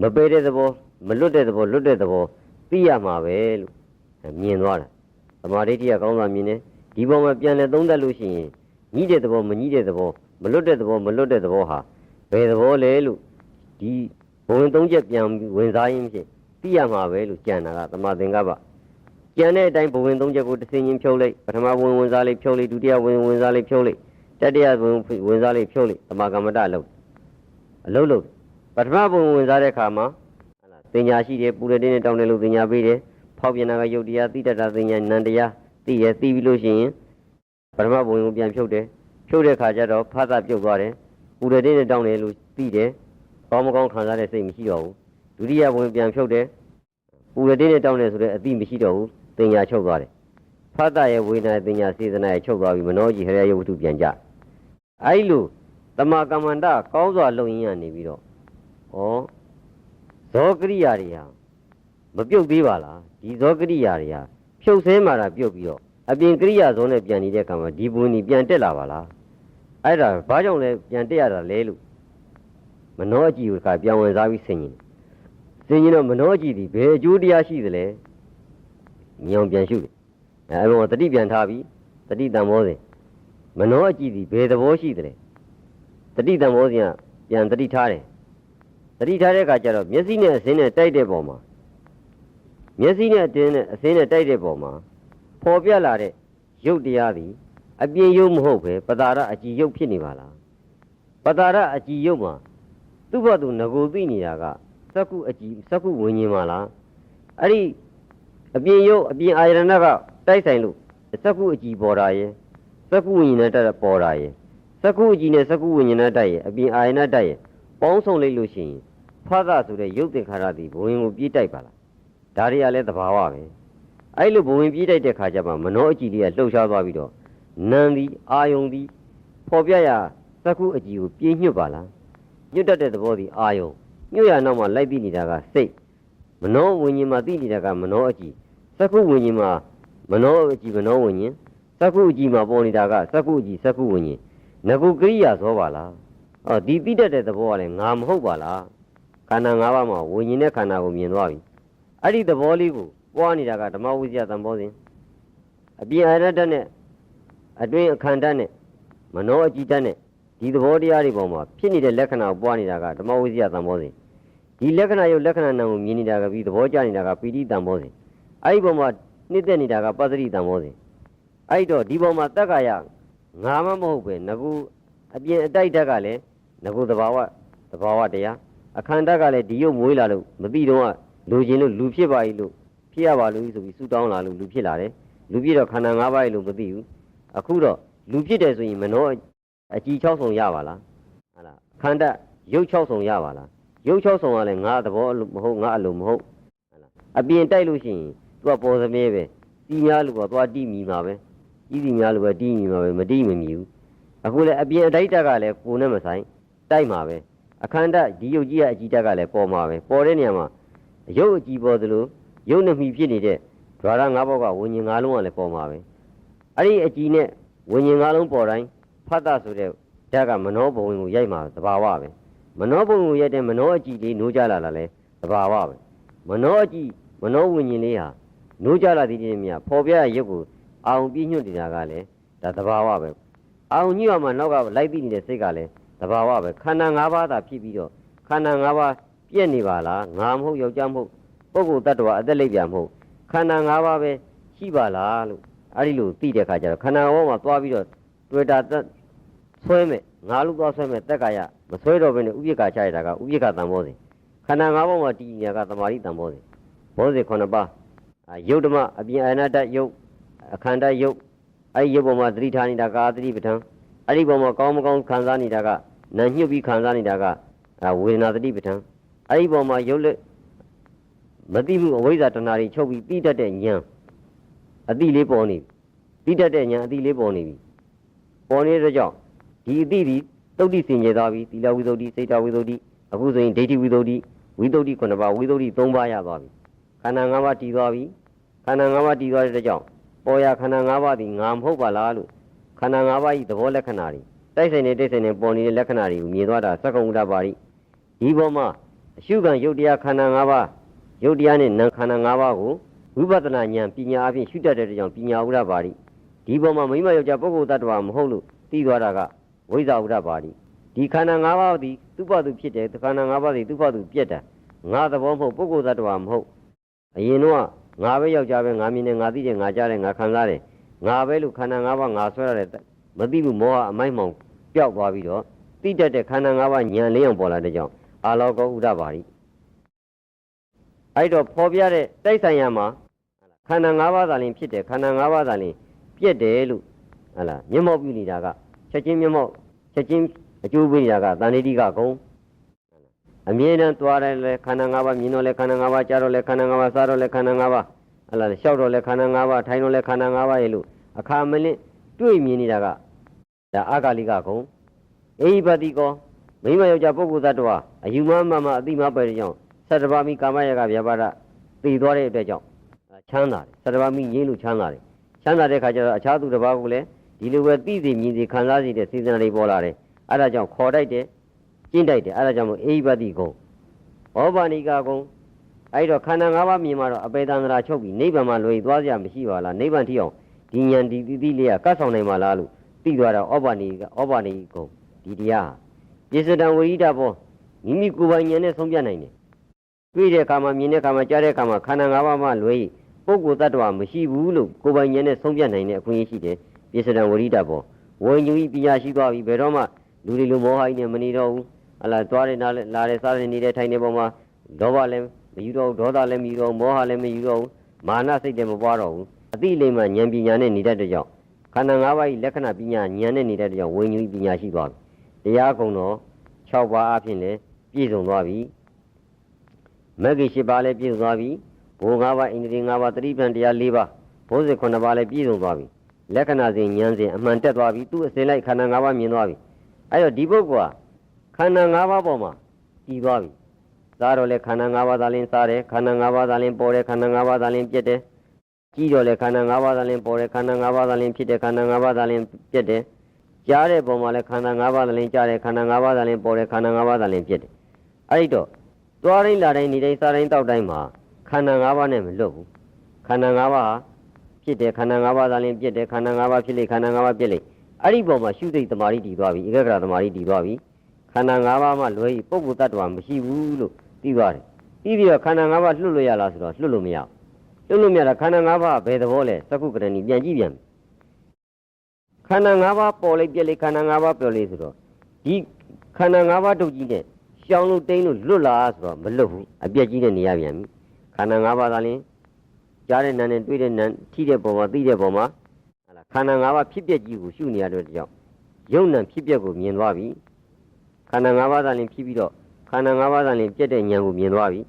မပယ်တဲ့သဘောမလွတ်တဲ့သဘောလွတ်တဲ့သဘောသိရမှာပဲလို့မြင်သွားတာသမာဓိဋ္ဌိကကောင်းစွာမြင်တယ်ဒီပေါ်မှာပြန်လဲသုံးသပ်လို့ရှိရင်ညှိတဲ့သဘောမညှိတဲ့သဘောမလွတ်တဲ့သဘောမလွတ်တဲ့သဘောဟာဘယ်သဘောလဲလို့ဒီ ဘဝင်သုံးချက်ပြန်ဝင်စားရင်းဖြင့်သိရမှာပဲလို့ကြံတာကသမာသင်္ကပ္ပကြံတဲ့အတိုင်းဘဝင်သုံးချက်ကိုတစ်စင်းချင်းဖြုတ်လိုက်ပထမဝင်ဝင်စားလိုက်ဖြုတ်လိုက်ဒုတိယဝင်ဝင်စားလိုက်ဖြုတ်လိုက်တတိယဝင်ဝင်စားလိုက်ဖြုတ်လိုက်သမာကမ္မတအလုပ်အလုပ်လုပ်ပထမဘဝင်ဝင်စားတဲ့အခါမှာဟလာတင်ညာရှိတယ်ပူရတဲ့နဲ့တောင်းတယ်လို့တင်ညာပေးတယ်ဖောက်ပြန်တာကယုတ်တရားသိတတ်တာတင်ညာနန္တရားသိရသိပြီလို့ရှိရင်ပထမဘဝင်ကိုပြန်ဖြုတ်တယ်ဖြုတ်တဲ့အခါကျတော့ဖတ်တာပြုတ်သွားတယ်ပူရတဲ့နဲ့တောင်းတယ်လို့သိတယ် ကောင်းမကောင်းခံစားတဲ့စိတ်မရှိတော့ဘူးဒုတိယဘဝင်ပြန်ဖြုတ်တယ်ပူရတဲ့နဲ့တောင်းတယ်ဆိုတဲ့အသိမရှိတော့ဘူးတင်ညာချုပ်သွားတယ်ဖတ်တာရဲ့ဝေဒနာတင်ညာစေတနာရဲ့ချုပ်သွားပြီမနောကြီးဟရယဝတ္ထုပြန်ကြအဲ့လိုတမကမ္မန္တကောင်းစွာလုံရင်းရနေပြီးတော့ဩဇောကရိယာတွေဟာမပြုတ်သေးပါလားဒီဇောကရိယာတွေဟာဖြုတ်ဆဲမှာတာပြုတ်ပြီးတော့အပြင်ကရိယာဇောနဲ့ပြန်နေတဲ့အခါမှာဒီဘုံကြီးပြန်တက်လာပါလားအဲ့ဒါဘာကြောင့်လဲပြန်တက်ရတာလဲလို့ မနောအကြည့်ကိုခါပြန်ဝင်စားပြီးဆင်ញင်ဆင်ញင်တော့မနောအကြည့်ဒီဘယ်အကျိုးတရားရှိသလဲမြောင်ပြန်ရှုတယ်အဲအဲ့ဘုံကတတိပြန်ထားပြီးတတိတံမောစဉ်မနောအကြည့်ဒီဘယ်သဘောရှိသလဲတတိတံမောစဉ်ကပြန်တတိထားတယ်တတိထားတဲ့အခါကျတော့မျက်စိနဲ့အစင်းနဲ့တိုက်တဲ့ပုံမှာမျက်စိနဲ့အတင်းနဲ့အစင်းနဲ့တိုက်တဲ့ပုံမှာပေါ်ပြလာတဲ့ရုပ်တရားသည်အပြင်ရုပ်မဟုတ်ပဲပတာရအကြည်ရုပ်ဖြစ်နေပါလားပတာရအကြည်ရုပ်မှာ သူ့ဘသူငကိုသိနေတာကသက္ကုအကြည်သက္ကုဝิญဉ်ပါလားအဲ့ဒီအပြင်ရုပ်အပြင်အာယရဏကတိုက်ဆိုင်လို့သက္ကုအကြည်ပေါ်တာရဲ့သက္ကုဝิญဉ်နဲ့တက်ပေါ်တာရဲ့သက္ကုအကြည်နဲ့သက္ကုဝิญဉ်နဲ့တိုက်ရဲ့အပြင်အာယရဏတိုက်ရဲ့ပေါင်းစုံလိုက်လို့ရှိရင်ဖသဆိုတဲ့ရုပ်သင်္ခါရသည်ဘဝင်ကိုပြေးတိုက်ပါလားဒါတွေကလည်းသဘာဝပဲအဲ့လိုဘဝင်ပြေးတိုက်တဲ့ခါကျမှမနောအကြည်လေးကလှုပ်ရှားသွားပြီးတော့နံသည်အာယုန်သည်ပေါ်ပြရာသက္ကုအကြည်ကိုပြေးညွတ်ပါလား ညွတ်တတ်တဲ့သဘောသည်အာယုန်ညွတ်ရနောက်မှလိုက်ပြီးနေတာကစိတ်မနောဝิญဉ်မှာသိနေတာကမနောအကြည်သက္ကုဝิญဉ်မှာမနောအကြည်မနောဝิญဉ်သက္ကုအကြည်မှာပေါ်နေတာကသက္ကုအကြည်သက္ကုဝิญဉ်ငကုကရိယာသောပါလားအော်ဒီသိတတ်တဲ့သဘောကလည်းငါမဟုတ်ပါလားခန္ဓာ၅ပါးမှာဝิญဉ်နဲ့ခန္ဓာကိုမြင်သွားပြီအဲ့ဒီသဘောလေးကိုပွားနေတာကဓမ္မဝိဇ္ဇာသံဘောစဉ်အပြင်အရတ္တနဲ့အတွင်းအခန္ဓာနဲ့မနောအကြည်တတ်နဲ့ ဒီသဘောတရားတွေပေါ်မှာဖြစ်နေတဲ့လက္ခဏာကိုပွားနေတာကဓမ္မဝိဇ္ဇာသံဘောစဉ်ဒီလက္ခဏာယုတ်လက္ခဏာနာကိုမြင်နေတာကပြီးသဘောကျနေတာကပီတိတံဘောစဉ်အဲ့ဒီပေါ်မှာနှိမ့်သက်နေတာကပသတိတံဘောစဉ်အဲ့တော့ဒီပေါ်မှာတက္ကာယငါမှမဟုတ်ပဲငကူအပြင်အတိုက်တက်ကလည်းငကူသဘာဝသဘာဝတရားအခန္ဓာကလည်းဒီရုပ်မွေးလာလို့မသိတော့လူချင်းလို့လူဖြစ်ပါ ਈ လို့ဖြစ်ရပါလို့ဆိုပြီးဆူတောင်းလာလို့လူဖြစ်လာတယ်လူဖြစ်တော့ခန္ဓာ၅ပါး ਈ လို့မသိဘူးအခုတော့လူဖြစ်တယ်ဆိုရင်မနော အကြည်၆ဆောင်ရပါလားဟာလားခန္ဓာရုပ်၆ဆောင်ရပါလားရုပ်၆ဆောင်ကလည်းငါသဘောမဟုတ်ငါအလိုမဟုတ်ဟာလားအပြင်တိုက်လို့ရှိရင်သူကပေါ်သမဲပဲတီးများလို့ကသွားတီးမိမှာပဲကြီးစီများလို့ပဲတီးမိမှာပဲမတီးမမြည်ဘူးအခုလည်းအပြင်အတိုက်တက်ကလည်းကိုယ်နဲ့မဆိုင်တိုက်မှာပဲအခန္ဓာဒီယုတ်ကြီးကအကြည်တက်ကလည်းပေါ်မှာပဲပေါ်တဲ့နေရာမှာရုပ်အကြည်ပေါ်သလိုရုပ်နဲ့မှီဖြစ်နေတဲ့ဓဝရ၅ဘောက်ကဝิญဉ်၅လုံးကလည်းပေါ်မှာပဲအဲ့ဒီအကြည်နဲ့ဝิญဉ်၅လုံးပေါ်တိုင်း ဖတ်တာဆိုတဲ့ဓာတ်ကမနောဘဝင်ကိုရိုက်မှာသဘာဝပဲမနောဘဝင်ကိုရိုက်တဲ့မနောအကြည်လေးနိုးကြလာတာလဲသဘာဝပဲမနောအကြည်မနောဝิญဉ်လေးဟာနိုးကြလာသည်တည်းမြပေါ်ပြရရုပ်ကိုအောင်ပြည့်ညွတ်နေတာကလည်းဒါသဘာဝပဲအောင်ညွတ်မှနောက်ကလိုက်ပြီးနေတဲ့စိတ်ကလည်းသဘာဝပဲခန္ဓာ၅ပါးသာဖြစ်ပြီးတော့ခန္ဓာ၅ပါးပြည့်နေပါလားငါမဟုတ်ယောက်ျားမဟုတ်ပုဂ္ဂိုလ်တ attva အသက်လိပ်ပြမဟုတ်ခန္ဓာ၅ပါးပဲရှိပါလားလို့အဲ့ဒီလိုသိတဲ့အခါကျတော့ခန္ဓာဘောမှာသွားပြီးတော့ တွေ့တာသက်ဆွဲမဲ့ငါလူသွားဆွဲမဲ့တက်ကာယမဆွဲတော့ဘဲနဲ့ဥပိ္ပခာချရတာကဥပိ္ပခာတံဘောစဉ်ခန္ဓာ၅ပါးမှာတည်နေကသမာဓိတံဘောစဉ်ဘောစဉ်9ပါးယုတ်ဓမ္မအပြင်အယနာတယုတ်အခန္ဓာယုတ်အဲ့ဒီယုတ်ပေါ်မှာသတိထားနေတာကာသတိပဋ္ဌာန်အဲ့ဒီပေါ်မှာကောင်းမကောင်းခံစားနေတာကနာညှုပ်ပြီးခံစားနေတာကဝေဒနာသတိပဋ္ဌာန်အဲ့ဒီပေါ်မှာယုတ်လက်မသိမှုအဝိဇ္ဇာတဏှာတွေချုပ်ပြီးပြီးတတ်တဲ့ဉာဏ်အတိလေးပေါ်နေပြီပြီးတတ်တဲ့ဉာဏ်အတိလေးပေါ်နေပြီ ပေါ်နေတဲ့ကြောင့်ဒီအတိဒီသုတ်တိစင်ကြယ်သွားပြီသီလဝိသုဒ္ဓိစိတ်တဝိသုဒ္ဓိအခုဆိုရင်ဒိဋ္ဌိဝိသုဒ္ဓိဝိသုဒ္ဓိ9ပါးဝိသုဒ္ဓိ3ပါးရသွားပြီခန္ဓာ5ပါးတည်သွားပြီခန္ဓာ5ပါးတည်သွားတဲ့ကြောင့်ပေါ်ရခန္ဓာ၅ပါးဒီငါမဟုတ်ပါလားလို့ခန္ဓာ၅ပါးဤသဘောလက္ခဏာတွေတိုက်ဆိုင်နေတိုက်ဆိုင်နေပေါ်နေတဲ့လက္ခဏာတွေကိုမြင်သွားတာသက္ကုံဥဒ္ဒပါရိဒီပေါ်မှာအရှုခံယုတ်တရားခန္ဓာ၅ပါးယုတ်တရားနဲ့နာမ်ခန္ဓာ၅ပါးကိုဝိပဿနာဉာဏ်ပညာအပြင်ရှုတတ်တဲ့ကြောင့်ပညာဥဒ္ဒပါတိ ဒီပေါ်မှာမိမယောက်ျားပုဂ္ဂိုလ်တ attva မဟုတ်လို့သိသွားတာကဝိဇ္ဇာဥဒ္ဒပါတိဒီခန္ဓာ၅ပါးသည်သူ့ဘသူဖြစ်တယ်ခန္ဓာ၅ပါးသည်သူ့ဘသူပြက်တာငါသဘောမဟုတ်ပုဂ္ဂိုလ်တ attva မဟုတ်အရင်တော့ငါပဲယောက်ျားပဲငါမြင်တယ်ငါသိတယ်ငါကြားတယ်ငါခံစားတယ်ငါပဲလို့ခန္ဓာ၅ပါးငါဆွဲရတယ်မသိဘူးမောဟအမိုက်မှောင်ပျောက်သွားပြီးတော့သိတတ်တဲ့ခန္ဓာ၅ပါးဉာဏ်လေးအောင်ပေါ်လာတဲ့ကြောင့်အာလောကောဥဒ္ဒပါတိအဲ့တော့ဖော်ပြတဲ့တိုက်ဆိုင်ရာမှာခန္ဓာ၅ပါးသာလင်ဖြစ်တယ်ခန္ဓာ၅ပါးသာလင် ပြက်တယ်လို့ဟလာမျက်မှောက်ပြုနေတာကချက်ချင်းမျက်မှောက်ချက်ချင်းအကျိုးပေးနေတာကတန်ဋိတိကကုံအမြဲတမ်းသွားတယ်လေခန္ဓာ၅ပါးမြင်တော့လေခန္ဓာ၅ပါးကြားတော့လေခန္ဓာ၅ပါးစားတော့လေခန္ဓာ၅ပါးဟလာလျှောက်တော့လေခန္ဓာ၅ပါးထိုင်တော့လေခန္ဓာ၅ပါးရဲ့လို့အခါမလင့်တွေ့မြင်နေတာကဒါအာဂါလိကကုံအေဟိပတိကောမိမယောက်ျားပုဂ္ဂိုလ်သတ္တဝါအယူမမမအတိမပဲတဲ့ကြောင့်သတ္တဗာမိကာမယကဗျာပါဒတည်သွားတဲ့အတွက်ကြောင့်ချမ်းသာတယ်သတ္တဗာမိရင်းလို့ချမ်းသာတယ် ချမ်းသာတဲ့ခါကျတော့အခြားသူတစ်ပါးကိုလည်းဒီလိုပဲသိသိမြင်သိခံစားစီတဲ့စေတနာတွေပေါ်လာတယ်အဲဒါကြောင့်ခေါ်တိုက်တယ်ကျင့်တိုက်တယ်အဲဒါကြောင့်မို့အေဟိပတိကုံဩဘာနိကကုံအဲ့တော့ခန္ဓာ၅ပါးမြင်မှတော့အပေတန္တရာချုပ်ပြီးနိဗ္ဗာန်မှာလွယ်သွားကြမရှိပါလားနိဗ္ဗာန်ထိအောင်ဒီဉာဏ်ဒီတိတိလေးကကတ်ဆောင်နိုင်ပါလားလို့သိသွားတော့ဩဘာနိကဩဘာနိကုံဒီတရားဟာပြစ္ဆဒံဝိရိဒဘောမိမိကိုယ်ပိုင်ဉာဏ်နဲ့ဆုံးဖြတ်နိုင်တယ်တွေ့တဲ့အခါမှာမြင်တဲ့အခါမှာကြားတဲ့အခါမှာခန္ဓာ၅ပါးမှလွယ် ပုဂ္ဂိုလ်တ attva မရှိဘူးလို့ကိုယ်ပိုင်ဉာဏ်နဲ့ဆုံးဖြတ်နိုင်တဲ့အခွင့်အရေးရှိတယ်ပြစ္ဆဒံဝိရိဒဘောဝိညာဉ်ပညာရှိသွားပြီဘယ်တော့မှလူတွေလူမောဟကြီးနဲ့မနေတော့ဘူးဟလာသွားတယ်နားလဲလာတယ်စားတယ်နေတဲ့ထိုင်နေပုံမှာလောဘလည်းမယူတော့ဘူးဒေါသလည်းမယူတော့ဘူးမောဟလည်းမယူတော့ဘူးမာနစိတ်လည်းမပွားတော့ဘူးအတိအလိမ္မာဉာဏ်ပညာနဲ့နေတဲ့အတွက်ကြောင့်ခန္ဓာ၅ပါး၏လက္ခဏာပညာဉာဏ်နဲ့နေတဲ့အတွက်ကြောင့်ဝိညာဉ်ပညာရှိသွားပြီတရားကုံတော့6ပါးအဖြစ်လည်းပြည့်စုံသွားပြီမဂ္ဂင်7ပါးလည်းပြည့်စုံသွားပြီ ဘိုး၅ပါးဣန္ဒြေ၅ပါးသတိပံတရား၄ပါးဘိုးစစ်9ပါးလည်းပြည့်စုံသွားပြီလက္ခဏာစဉ်ဉာဏ်စဉ်အမှန်တက်သွားပြီသူ့အစဉ်လိုက်ခန္ဓာ၅ပါးမြင်သွားပြီအဲ့တော့ဒီပုဂ္ဂိုလ်ကခန္ဓာ၅ပါးပေါ်မှာတည်သွားပြီစားတော့လေခန္ဓာ၅ပါးသာလင်းစားတယ်ခန္ဓာ၅ပါးသာလင်းပေါ်တယ်ခန္ဓာ၅ပါးသာလင်းပြက်တယ်ကြည့်တော့လေခန္ဓာ၅ပါးသာလင်းပေါ်တယ်ခန္ဓာ၅ပါးသာလင်းဖြစ်တယ်ခန္ဓာ၅ပါးသာလင်းပြက်တယ်ကြားတဲ့ပုံမှာလည်းခန္ဓာ၅ပါးသာလင်းကြားတယ်ခန္ဓာ၅ပါးသာလင်းပေါ်တယ်ခန္ဓာ၅ပါးသာလင်းပြက်တယ်အဲ့ဒီတော့သွားတိုင်းလာတိုင်းနေတိုင်းစားတိုင်းတောက်တိုင်းမှာ ခန္ဓာ၅ပါးနဲ့မလွတ်ဘူးခန္ဓာ၅ပါးဟာဖြစ်တယ်ခန္ဓာ၅ပါးသာလင်းပြက်တယ်ခန္ဓာ၅ပါးဖြစ်လေခန္ဓာ၅ပါးပြက်လေအဲ့ဒီပုံမှာရှုသိတ္တမာရီတည်သွားပြီဧကဂရတမာရီတည်သွားပြီခန္ဓာ၅ပါးမှလွဲပြီးပုဂ္ဂိုလ်တ attva မရှိဘူးလို့သိသွားတယ်ပြီးပြီးတော့ခန္ဓာ၅ပါးလွတ်လို့ရလားဆိုတော့လွတ်လို့မရဘူးလွတ်လို့မရတာခန္ဓာ၅ပါးဘယ်သဘောလဲသကုကရဏီပြန်ကြည့်ပြန်ခန္ဓာ၅ပါးပေါ်လိုက်ပြက်လိုက်ခန္ဓာ၅ပါးပြောလိုက်ဆိုတော့ဒီခန္ဓာ၅ပါးတုတ်ကြီးနဲ့ရှောင်းလို့တိမ့်လို့လွတ်လာဆိုတော့မလွတ်ဘူးအပြက်ကြီးနဲ့နေရပြန်ပြီ ခန္ဓာ၅ပါးသာလင်းကြားတဲ့နာနဲ့တွေ့တဲ့နာထိတဲ့ပုံမှာသိတဲ့ပုံမှာဟာလားခန္ဓာ၅ပါးဖြစ်ပျက်ကြီးကိုရှုနေရတဲ့ကြောင့်ယုံ nant ဖြစ်ပျက်ကိုမြင်သွားပြီခန္ဓာ၅ပါးသာလင်းဖြစ်ပြီးတော့ခန္ဓာ၅ပါးသာလင်းပြက်တဲ့ဉာဏ်ကိုမြင်သွားပြီ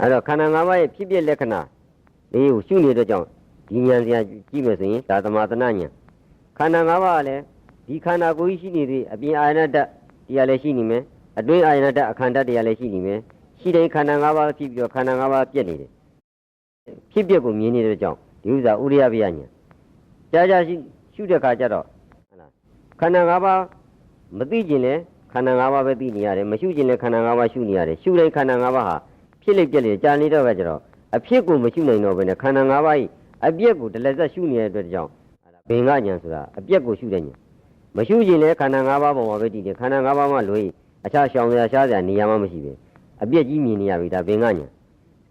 အဲတော့ခန္ဓာ၅ပါးရဲ့ဖြစ်ပျက်လက္ခဏာလေးကိုရှုနေတဲ့ကြောင့်ဒီဉာဏ်စရာကြည့်မယ်ဆိုရင်ဒါသမာသနာဉာဏ်ခန္ဓာ၅ပါးကလည်းဒီခန္ဓာကိုယ်ကြီးရှိနေသေးအပြင်အာယနာတ္တတရားလည်းရှိနေမယ်အတွင်းအာယနာတ္တအခန္ဓာတရားလည်းရှိနေမယ် ရှိတဲ့ခန္ဓာ၅ပါးဖြစ်ပြီးတော့ခန္ဓာ၅ပါးပြက်နေတယ်ဖြစ်ပျက်ကိုမြင်နေတဲ့ကြောင့်ဒီဥစ္စာဥရိယပြညာကြာကြာရှိရှုတဲ့ခါကျတော့ဟုတ်လားခန္ဓာ၅ပါးမသိကျင်လဲခန္ဓာ၅ပါးပဲသိနေရတယ်မရှုကျင်လဲခန္ဓာ၅ပါးရှုနေရတယ်ရှုတဲ့ခန္ဓာ၅ပါးဟာဖြစ်လိုက်ပြက်လိုက်ကြာနေတော့ပဲကျတော့အဖြစ်ကိုမရှုနိုင်တော့ဘဲနဲ့ခန္ဓာ၅ပါးဤအပြက်ကိုတလက်ဆက်ရှုနေတဲ့အတွက်ကြောင့်ဘင်္ဂညာဆိုတာအပြက်ကိုရှုတဲ့ညာမရှုကျင်လဲခန္ဓာ၅ပါးပေါ်မှာပဲတည်တယ်ခန္ဓာ၅ပါးမှလွဲအခြားရှောင်စရာရှားစရာနေရာမှမရှိပဲ အပြက်ကြီးမြင်နေရပြီဒါဘင်္ဂညာ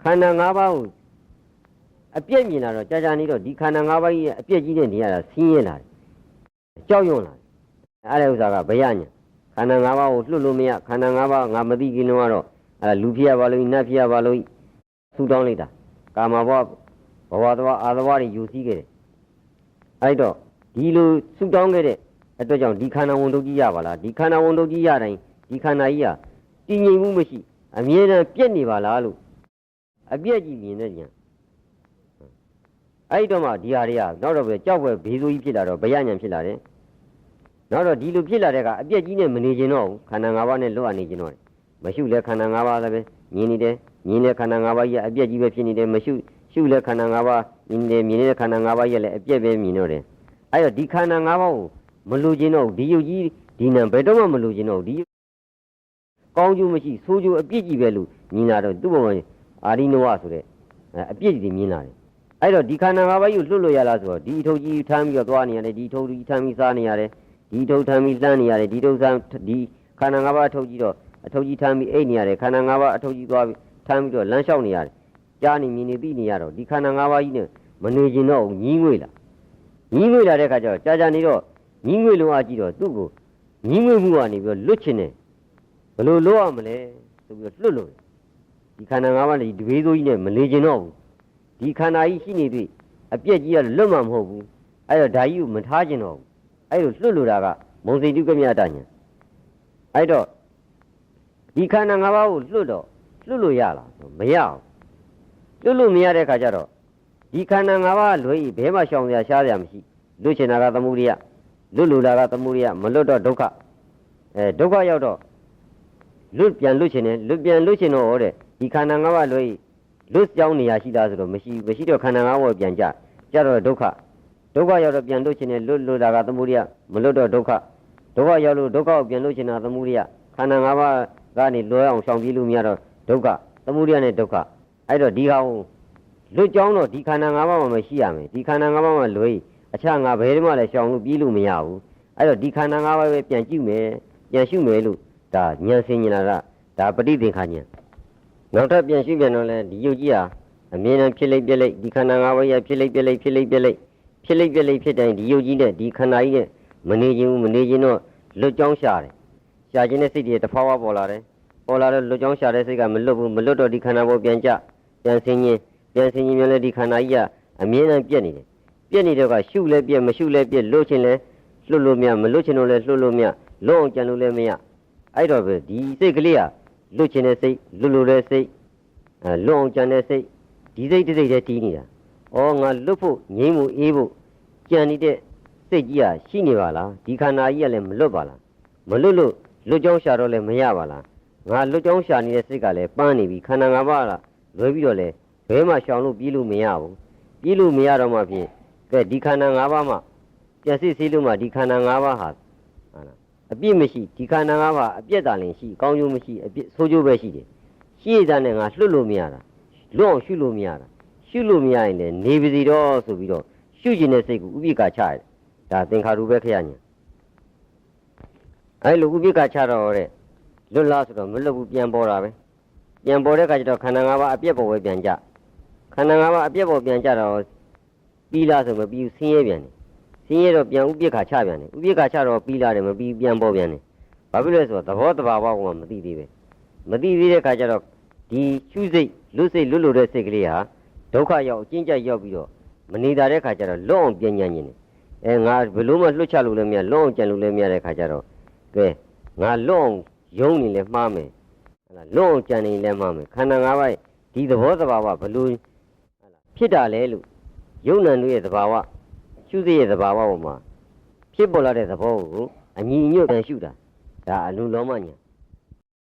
ခန္ဓာ၅ပါးကိုအပြက်မြင်လာတော့ကြာကြာနေတော့ဒီခန္ဓာ၅ပါးကြီးရဲ့အပြက်ကြီးနဲ့နေရတာဆင်းရဲလာတယ်ကြောက်ရွံ့လာတယ်အဲ့ဒါဥစ္စာကဘယညာခန္ဓာ၅ပါးကိုလွတ်လို့မရခန္ဓာ၅ပါးငါမသိခင်တော့ကတော့အဲ့လူဖြစ်ရပါလို့နတ်ဖြစ်ရပါလို့ဆူတောင်းလိုက်တာကာမဘဝဘဝသွားအာသဝတွေယူစည်းခဲ့တယ်အဲ့တော့ဒီလိုဆူတောင်းခဲ့တဲ့အတွက်ကြောင့်ဒီခန္ဓာဝန်တို့ကြီးရပါလားဒီခန္ဓာဝန်တို့ကြီးရတိုင်းဒီခန္ဓာကြီးဟာတည်ငြိမ်မှုမရှိ အမြဲတမ်းပြက်နေပါလားလို့အပြက်ကြီးမြင်တဲ့ညာအဲ့တော့မှဒီဟာတွေကနောက်တော့ပဲကြောက်ပဲဘေးဆိုးကြီးဖြစ်လာတော့ဘယညာဖြစ်လာတယ်နောက်တော့ဒီလိုဖြစ်လာတဲ့ကအပြက်ကြီးနဲ့မနေကျင်တော့ဘူးခန္ဓာ၅ပါးနဲ့လွတ်အနေကျင်တော့တယ်မရှုလဲခန္ဓာ၅ပါးလည်းပဲမြင်နေတယ်မြင်တဲ့ခန္ဓာ၅ပါးကြီးအပြက်ကြီးပဲဖြစ်နေတယ်မရှုရှုလဲခန္ဓာ၅ပါးမြင်တယ်မြင်နေတဲ့ခန္ဓာ၅ပါးကြီးလည်းအပြက်ပဲမြင်တော့တယ်အဲ့တော့ဒီခန္ဓာ၅ပါးကိုမလူကျင်တော့ဘူးဒီယုတ်ကြီးဒီနံဘယ်တော့မှမလူကျင်တော့ဘူးဒီ ကောင်းကျိုးမရှိဆိုးကျိုးအပြစ်ကြီးပဲလို့မြင်လာတော့သူ့ဘဝအာရိနဝဆိုတဲ့အဲအပြစ်ကြီးမြင်လာတယ်အဲ့တော့ဒီခန္ဓာ၅ပါးကြီးကိုလွတ်လို့ရလားဆိုတော့ဒီအထုပ်ကြီးထမ်းပြီးတော့သွားနေရတယ်ဒီအထုပ်ကြီးထမ်းပြီးစားနေရတယ်ဒီအထုပ်ထမ်းပြီးလှမ်းနေရတယ်ဒီအထုပ်ဆမ်းဒီခန္ဓာ၅ပါးအထုပ်ကြီးတော့အထုပ်ကြီးထမ်းပြီးအိတ်နေရတယ်ခန္ဓာ၅ပါးအထုပ်ကြီးသွားပြီးထမ်းပြီးတော့လမ်းလျှောက်နေရတယ်ကြားနေမြင်နေသိနေရတော့ဒီခန္ဓာ၅ပါးကြီးနဲ့မနေကျင်တော့ဘူးညီးငွေ့လာညီးငွေ့လာတဲ့ခါကျတော့ကြာကြာနေတော့ညီးငွေ့လုံးအကြည့်တော့သူ့ကိုညီးငွေ့မှုကနေပြီးတော့လွတ်ချင်တယ်ဘ ယ်လိုလုပ်ရမလဲဆိုပြီးတော့လွတ်လို့တယ်ဒီခန္ဓာ၅ပါးလည်းဒီတဘေးဆိုးကြီးနဲ့မနေကျင်တော့ဘူးဒီခန္ဓာကြီးရှိနေပြီအပြက်ကြီးကလွတ်မှာမဟုတ်ဘူးအဲ့တော့ဓာကြီးကိုမထားကျင်တော့ဘူးအဲ့လိုလွတ်လို့တာကမုံစိတ်တုကမြတ်တညာအဲ့တော့ဒီခန္ဓာ၅ပါးကိုလွတ်တော့လွတ်လို့ရလားဆိုမရဘူးလွတ်လို့မရတဲ့ခါကျတော့ဒီခန္ဓာ၅ပါးလွဲကြီးဘဲမှရှောင်ရရှားရမရှိလွတ်ချင်တာကသမှုရိယလွတ်လို့တာကသမှုရိယမလွတ်တော့ဒုက္ခအဲဒုက္ခရောက်တော့ လွတ်ပြန်လွတ်ချင်တယ်လွတ်ပြန်လွတ်ချင်တော့ဟောတဲ့ဒီခန္ဓာ၅ပါးလွဲလွတ်ကြောင်းနေရာရှိတာဆိုတော့မရှိမရှိတော့ခန္ဓာ၅ပါးပြန်ကြကြတော့ဒုက္ခဒုက္ခရောက်တော့ပြန်လွတ်ချင်တယ်လွတ်လွတ်တာကသမုဒိယမလွတ်တော့ဒုက္ခဒုက္ခရောက်လို့ဒုက္ခကိုပြန်လွတ်ချင်တာသမုဒိယခန္ဓာ၅ပါးကနေလွဲအောင်ရှောင်ပြေးလို့မရတော့ဒုက္ခသမုဒိယနဲ့ဒုက္ခအဲ့တော့ဒီဟာကိုလွတ်ကြောင်းတော့ဒီခန္ဓာ၅ပါးမှာမရှိရမယ်ဒီခန္ဓာ၅ပါးမှာလွဲအခြားငါဘယ်ဒီမှလည်းရှောင်လို့ပြေးလို့မရဘူးအဲ့တော့ဒီခန္ဓာ၅ပါးပဲပြန်ကြည့်မယ်ပြန်ရှုမယ်လို့ ဒါဉာဏ်စင်ညာကဒါပဋိသင်္ခါဉာဏ်နောက်ထပ်ပြန်ရှုပြန်တော့လဲဒီယုတ်ကြီးဟာအမြဲတမ်းဖြစ်လိုက်ပြက်လိုက်ဒီခန္ဓာ၅ပါးရဖြစ်လိုက်ပြက်လိုက်ဖြစ်လိုက်ပြက်လိုက်ဖြစ်လိုက်ပြက်လိုက်ဖြစ်တိုင်းဒီယုတ်ကြီးနဲ့ဒီခန္ဓာကြီးနဲ့မနေခြင်းဘူးမနေခြင်းတော့လွတ်ကြောင်းရှာတယ်ရှာခြင်းတဲ့စိတ်တွေတဖွာဖွာပေါ်လာတယ်ပေါ်လာတော့လွတ်ကြောင်းရှာတဲ့စိတ်ကမလွတ်ဘူးမလွတ်တော့ဒီခန္ဓာပေါ်ပြန်ကြပြန်ဆင်းခြင်းပြန်ဆင်းခြင်းမျိုးလဲဒီခန္ဓာကြီးကအမြဲတမ်းပြက်နေတယ်ပြက်နေတော့ကရှုလဲပြက်မရှုလဲပြက်လွတ်ခြင်းလဲလွတ်လို့မရမလွတ်ခြင်းတော့လဲလွတ်လို့မရလွတ်အောင်ကြံလို့လဲမရ အဲ့တော့ပဲဒီစိတ်ကလေးကလွတ်ချင်တဲ့စိတ်လွတ်လို့တဲ့စိတ်အဲလွတ်အောင်ကြံတဲ့စိတ်ဒီစိတ်တစ်စိတ်တည်းတီးနေတာ။ဩငါလွတ်ဖို့ငြိမ်းမှုအေးဖို့ကြံနေတဲ့စိတ်ကြီးကရှိနေပါလားဒီခန္ဓာကြီးကလည်းမလွတ်ပါလားမလွတ်လို့လွတ်ကြောင်းရှာတော့လည်းမရပါလားငါလွတ်ကြောင်းရှာနေတဲ့စိတ်ကလည်းပန်းနေပြီခန္ဓာ၅ပါးကလွဲပြီးတော့လေဘဲမှရှောင်လို့ပြေးလို့မရဘူးပြေးလို့မရတော့မှဖြင့်ကဲဒီခန္ဓာ၅ပါးမှပြည့်စည်စည်းလို့မှဒီခန္ဓာ၅ပါးဟာဟာလား အပြစ်မရှိဒီခန္ဓာ၅ပါးအပြစ်တာလည်းရှိကောင်းကျိုးမရှိအပြစ်ဆိုးကျိုးပဲရှိတယ်ရှိရတဲ့နဲ့ငါလွတ်လို့မရတာလွတ်အောင်ရှုလို့မရတာရှုလို့မရရင်လည်းနေပါစီတော့ဆိုပြီးတော့ရှုကျင်တဲ့စိတ်ကိုဥပိ္ပခာချရတယ်ဒါသင်္ခါရုပဲခရညာအဲလိုဥပိ္ပခာချတော့တဲ့လွတ်လားဆိုတော့မလွတ်ဘူးပြန်ပေါ်တာပဲပြန်ပေါ်တဲ့အခါကျတော့ခန္ဓာ၅ပါးအပြစ်ပေါ်ပဲပြန်ကြခန္ဓာ၅ပါးအပြစ်ပေါ်ပြန်ကြတော့ပြီးလားဆိုမပြီးဘူးဆင်းရဲပြန်တယ်စ င်းရတော့ပြန်ဥပိ္ပခါချပြန်တယ်ဥပိ္ပခါချတော့ပြီးလာတယ်မပြီးပြန်ပေါ်ပြန်တယ်ဘာဖြစ်လဲဆိုတော့သဘောတဘာဝကမှမသိသေးပဲမသိသေးတဲ့ခါကျတော့ဒီရှုစိတ်လွတ်စိတ်လွတ်လို့တဲ့စိတ်ကလေးဟာဒုက္ခရောက်အကျဉ်းကျရောက်ပြီးတော့မနေတာတဲ့ခါကျတော့လွတ်အောင်ပြန်ညံ့နေတယ်အဲငါဘယ်လို့မှလွတ်ချလို့လည်းမရလွတ်အောင်ကြံလို့လည်းမရတဲ့ခါကျတော့ကဲငါလွတ်အောင်ယုံနေလဲမှားမယ်ဟလာလွတ်အောင်ကြံနေလဲမှားမယ်ခန္ဓာ၅ပါးဒီသဘောတဘာဝဘယ်လို့ဟလာဖြစ်တာလဲလို့ယုံနံတို့ရဲ့သဘာဝ ရှုစိတ်ရဲ့သဘာဝပေါ်မှာဖြစ်ပေါ်လာတဲ့သဘောကိုအညီညွတ်တန်ရှုတာဒါအလုံးလုံးမညာ